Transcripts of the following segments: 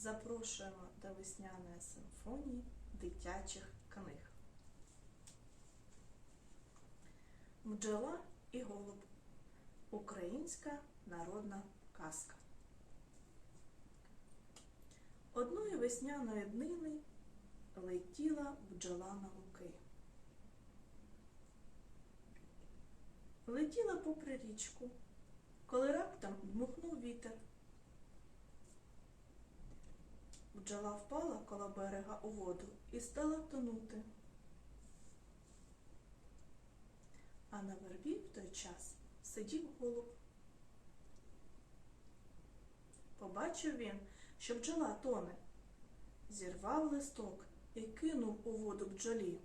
запрошуємо до весняної симфонії дитячих книг. Бджола і голуб. Українська народна казка. Одної весняної днини летіла бджола на луки. Летіла попри річку, коли раптом дмухнув вітер. Бджола впала коло берега у воду і стала тонути. А на вербі в той час сидів голуб. Побачив він, що бджола тоне, зірвав листок і кинув у воду бджолі.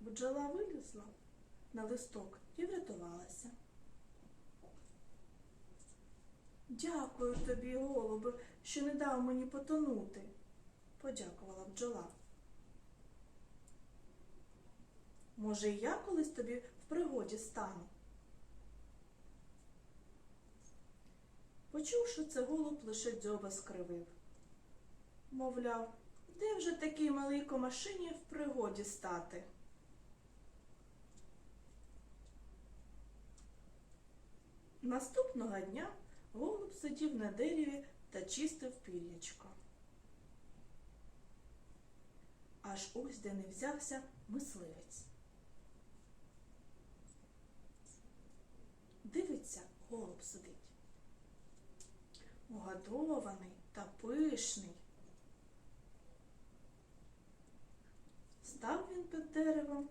Бджола вилізла на листок і врятувалася. Дякую тобі, голубе, що не дав мені потонути, подякувала бджола. Може, і я колись тобі в пригоді стану. Почувши це, голуб лише дзьоба скривив. Мовляв, де вже такій малій комашині в пригоді стати? Наступного дня голуб сидів на дереві та чистив пір'ячко. Аж ось де не взявся мисливець. Дивиться, голуб сидить. Угадований та пишний. Став він під деревом,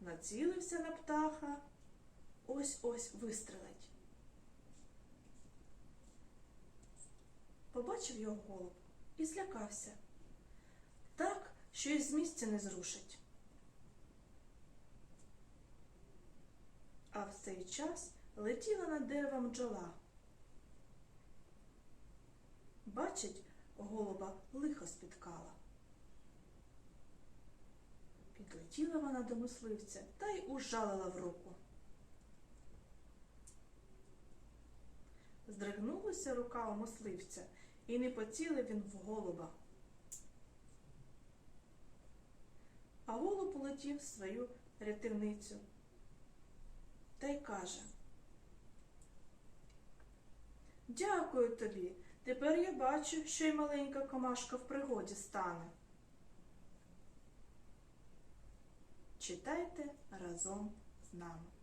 націлився на птаха, ось-ось вистрелить. Побачив його голуб і злякався. Так, що й з місця не зрушить. А в цей час летіла над деревом бджола. Бачить, голуба лихо спіткала. Підлетіла вона до мисливця та й ужалила в руку. Здригнулася рука у мисливця, і не поцілив він в голуба. А голуб полетів свою рятівницю та й каже. Дякую тобі. Тепер я бачу, що й маленька комашка в пригоді стане. Читайте разом з нами.